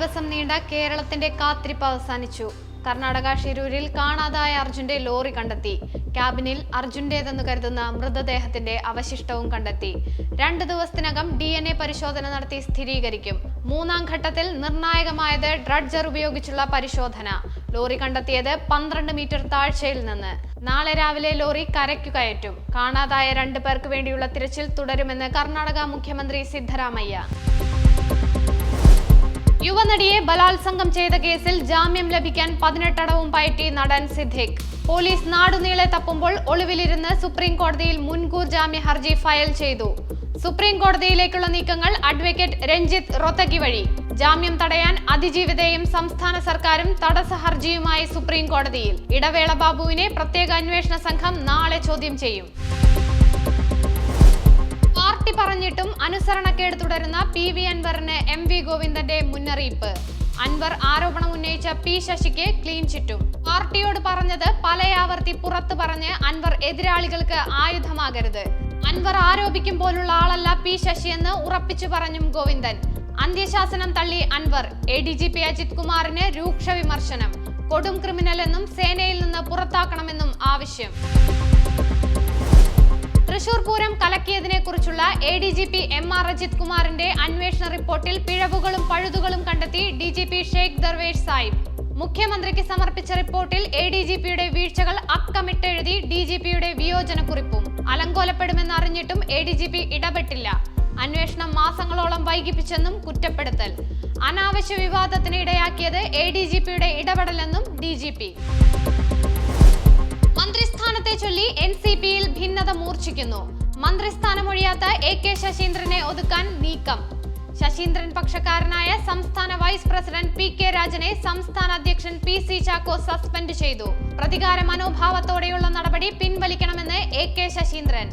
ദിവസം നീണ്ട കേരളത്തിന്റെ കാത്തിരിപ്പ് അവസാനിച്ചു. കർണാടക ഷിരൂരിൽ കാണാതായ അർജുന്റെ ലോറി കണ്ടെത്തി. ക്യാബിനിൽ അർജുന്റേതെന്ന് കരുതുന്ന മൃതദേഹത്തിന്റെ അവശിഷ്ടവും കണ്ടെത്തി. രണ്ട് ദിവസത്തിനകം ഡി എൻ എ പരിശോധന നടത്തി സ്ഥിരീകരിക്കും. മൂന്നാം ഘട്ടത്തിൽ നിർണായകമായത് ഡ്രഡ്ജർ ഉപയോഗിച്ചുള്ള പരിശോധന. ലോറി കണ്ടെത്തിയത് പന്ത്രണ്ട് മീറ്റർ താഴ്ചയിൽ നിന്ന്. നാളെ രാവിലെ ലോറി കരയ്ക്കു കയറ്റും. കാണാതായ രണ്ടു പേർക്ക് വേണ്ടിയുള്ള തിരച്ചിൽ തുടരുമെന്ന് കർണാടക മുഖ്യമന്ത്രി സിദ്ധരാമയ്യ. യുവനടിയെ ബലാത്സംഗം ചെയ്ത കേസിൽ ജാമ്യം ലഭിക്കാൻ പതിനെട്ടടവും പയറ്റി നടൻ സിദ്ദിഖ്. പോലീസ് നാടുനീളെ തപ്പുമ്പോൾ ഒളിവിലിരുന്ന് സുപ്രീം കോടതിയിൽ മുൻകൂർ ജാമ്യ ഹർജി ഫയൽ ചെയ്തു. സുപ്രീം കോടതിയിലേക്കുള്ള നീക്കങ്ങൾ അഡ്വക്കേറ്റ് രഞ്ജിത്ത് റൊത്തകി വഴി. ജാമ്യം തടയാൻ അതിജീവിതയും സംസ്ഥാന സർക്കാരും തടസ്സ ഹർജിയുമായി സുപ്രീം കോടതിയിൽ. ഇടവേള ബാബുവിനെ പ്രത്യേക അന്വേഷണ സംഘം നാളെ ചോദ്യം ചെയ്യും. പാർട്ടി പറഞ്ഞിട്ടും അനുസരണക്കേട് തുടരുന്ന പി വി അൻവറിന് എം വി ഗോവിന്ദന്റെ മുന്നറിയിപ്പ്. അൻവർ ആരോപണം ഉന്നയിച്ച പി ശശിക്ക് ക്ലീൻ ചിറ്റും. പാർട്ടിയോട് പറഞ്ഞത് പലയാവർത്തി പുറത്തു പറഞ്ഞ് അൻവർ എതിരാളികൾക്ക് ആയുധമാകരുത്. അൻവർ ആരോപിക്കും പോലുള്ള ആളല്ല പി ശശിയെന്ന് ഉറപ്പിച്ചു പറഞ്ഞും ഗോവിന്ദൻ. അന്ത്യശാസനം തള്ളി Anvar A D G P Ajith കുമാറിന് രൂക്ഷ വിമർശനം. കൊടും ക്രിമിനൽ എന്നും സേനയിൽ നിന്ന് പുറത്താക്കണമെന്നും ആവശ്യം. തൃശൂർ പൂരം കലക്കിയതിനെ കുറിച്ചുള്ള A D G P M R Ajith കുമാറിന്റെ അന്വേഷണ റിപ്പോർട്ടിൽ പിഴവുകളും പഴുതുകളും കണ്ടെത്തി D G P Sheikh Darvesh Sahib മുഖ്യമന്ത്രിക്ക് സമർപ്പിച്ച റിപ്പോർട്ടിൽ എ ഡി ജി പിയുടെ വീഴ്ചകൾ അക്കമിട്ടെഴുതി ഡി ജി പിയുടെ വിയോജനക്കുറിപ്പും അലങ്കോലപ്പെടുമെന്ന് അറിഞ്ഞിട്ടും എ ഡി ജി പി ഇടപെട്ടില്ല. അന്വേഷണം മാസങ്ങളോളം വൈകിപ്പിച്ചെന്നും കുറ്റപ്പെടുത്തൽ. അനാവശ്യ വിവാദത്തിന് ഇടയാക്കിയത് എ ഡി ജി പിയുടെ ഇടപെടലെന്നും ഡി ജി പി മന്ത്രിസ്ഥാനത്തെ ചൊല്ലി എൻ സി പിയിൽ ഭിന്നത മൂർച്ഛിക്കുന്നു. മന്ത്രിസ്ഥാനമൊഴിയാത്ത എ കെ ശശീന്ദ്രനെ ഒതുക്കാൻ നീക്കം. ശശീന്ദ്രൻ പക്ഷക്കാരനായ സംസ്ഥാന വൈസ് പ്രസിഡന്റ് പി കെ രാജനെ സംസ്ഥാന അധ്യക്ഷൻ പി സി ചാക്കോ സസ്പെൻഡ് ചെയ്തു. പ്രതികാര മനോഭാവത്തോടെയുള്ള നടപടി പിൻവലിക്കണമെന്ന് എ കെ ശശീന്ദ്രൻ.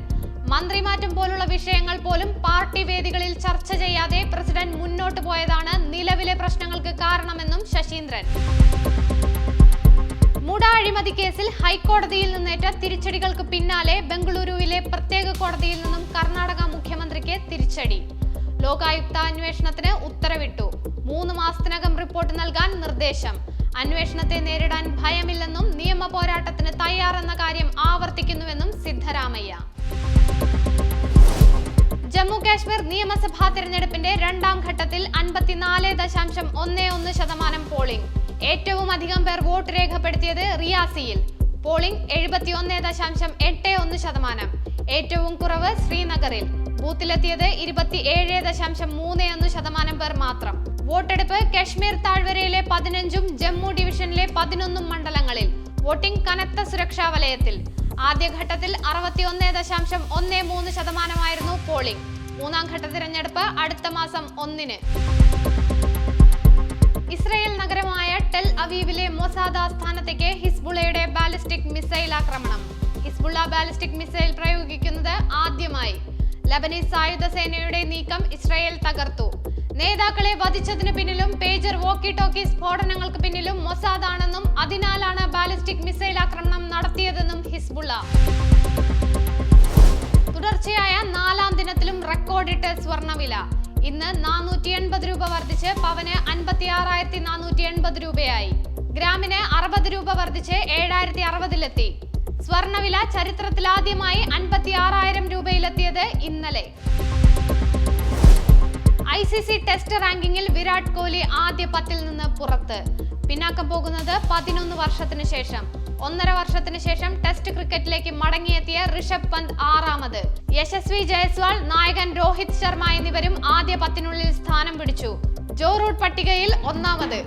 മന്ത്രിമാറ്റം പോലുള്ള വിഷയങ്ങൾ പോലും പാർട്ടി വേദികളിൽ ചർച്ച ചെയ്യാതെ പ്രസിഡന്റ് മുന്നോട്ട് പോയതാണ് നിലവിലെ പ്രശ്നങ്ങൾക്ക് കാരണമെന്നും ശശീന്ദ്രൻ. മുട അഴിമതി കേസിൽ ഹൈക്കോടതിയിൽ നിന്നേറ്റ തിരിച്ചടികൾക്ക് പിന്നാലെ ബംഗളൂരുവിലെ പ്രത്യേക കോടതിയിൽ നിന്നും കർണാടക മുഖ്യമന്ത്രിക്ക് തിരിച്ചടി. ലോകായുക്ത അന്വേഷണത്തിന് ഉത്തരവിട്ടു. മൂന്ന് മാസത്തിനകം റിപ്പോർട്ട് നൽകാൻ നിർദ്ദേശം. അന്വേഷണത്തെ നേരിടാൻ ഭയമില്ലെന്നും നിയമ പോരാട്ടത്തിന് തയ്യാറെന്ന കാര്യം ആവർത്തിക്കുന്നുവെന്നും സിദ്ധരാമയ്യ. ജമ്മു കാശ്മീർ നിയമസഭാ തിരഞ്ഞെടുപ്പിന്റെ രണ്ടാം ഘട്ടത്തിൽ അൻപത്തിനാല് ദശാംശം ഒന്ന് ഒന്ന് ശതമാനം പോളിംഗ്. ഏറ്റവും അധികം പേർ വോട്ട് രേഖപ്പെടുത്തിയത് റിയാസിയിൽ. പോളിംഗ് എഴുപത്തി ഒന്ന് ദശാംശം എട്ട് ഒന്ന് ശതമാനം. ഏറ്റവും കുറവ് ശ്രീനഗറിൽ. ബൂത്തിലെത്തിയത് ഇരുപത്തി ഏഴ് ദശാംശം മൂന്ന് ഒന്ന് ശതമാനം പേർ മാത്രം. വോട്ടെടുപ്പ് കശ്മീർ താഴ്വരയിലെ പതിനഞ്ചും ജമ്മു ഡിവിഷനിലെ പതിനൊന്നും മണ്ഡലങ്ങളിൽ. വോട്ടിംഗ് കനത്ത സുരക്ഷാ വലയത്തിൽ. ആദ്യഘട്ടത്തിൽ അറുപത്തി ഒന്ന് ദശാംശം ഒന്ന് മൂന്ന് ശതമാനമായിരുന്നു പോളിംഗ്. മൂന്നാം ഘട്ട തിരഞ്ഞെടുപ്പ് അടുത്ത മാസം ഒന്നിന്. മൊസാദ് ആസ്ഥാനത്തേക്ക് ഹിസ്ബുള്ളയുടെ ബാലിസ്റ്റിക് മിസൈൽ ആക്രമണം. ഹിസ്ബുള്ള ബാലിസ്റ്റിക് മിസൈൽ പ്രയോഗിക്കുന്നത് ആദ്യമായി. ലബനീസ് സായുധ സേനയുടെ നീക്കം ഇസ്രായേൽ തകർത്തു. നേതാക്കളെ വധിച്ചതിന് പിന്നിലും പേജർ വോക്കി ടോക്കി സ്ഫോടനങ്ങൾക്ക് പിന്നിലും മൊസാദ് ആണെന്നും അതിനാലാണ് ബാലിസ്റ്റിക് മിസൈൽ ആക്രമണം നടത്തിയതെന്നും ഹിസ്ബുള്ള. തുടർച്ചയായ നാലാം ദിനത്തിലും റെക്കോർഡിട്ട് സ്വർണവില. ഇന്ന് നാനൂറ്റി എൺപത് രൂപ വർദ്ധിച്ച് പവന് അൻപത്തി ആറായിരത്തി നാനൂറ്റി എൺപത് രൂപയായി. ഗ്രാമിന് അറുപത് രൂപ വർദ്ധിച്ച് ഏഴായിരത്തി അറുപതിലെത്തി. സ്വർണവില ചരിത്രത്തിലാദ്യമായി അൻപത്തി ആറായിരം രൂപയിലെത്തിയത് ഇന്നലെ. ഐ സി സി ടെസ്റ്റ് റാങ്കിങ്ങിൽ വിരാട് കോഹ്ലി ആദ്യ പത്തിൽ നിന്ന് പുറത്ത്. പിന്നാക്കം പോകുന്നത് പതിനൊന്ന് വർഷത്തിന് ശേഷം. ഒന്നര വർഷത്തിന് ശേഷം ടെസ്റ്റ് ക്രിക്കറ്റിലേക്ക് മടങ്ങിയെത്തിയ ഋഷഭ് പന്ത് ആറാമത്. യശസ്വി ജയസ്വാൾ നായകൻ രോഹിത് ശർമ്മ എന്നിവരും ആദ്യ പത്തിനുള്ളിൽ സ്ഥാനം പിടിച്ചു. ജോ റൂട്ട് പട്ടികയിൽ ഒന്നാമത്.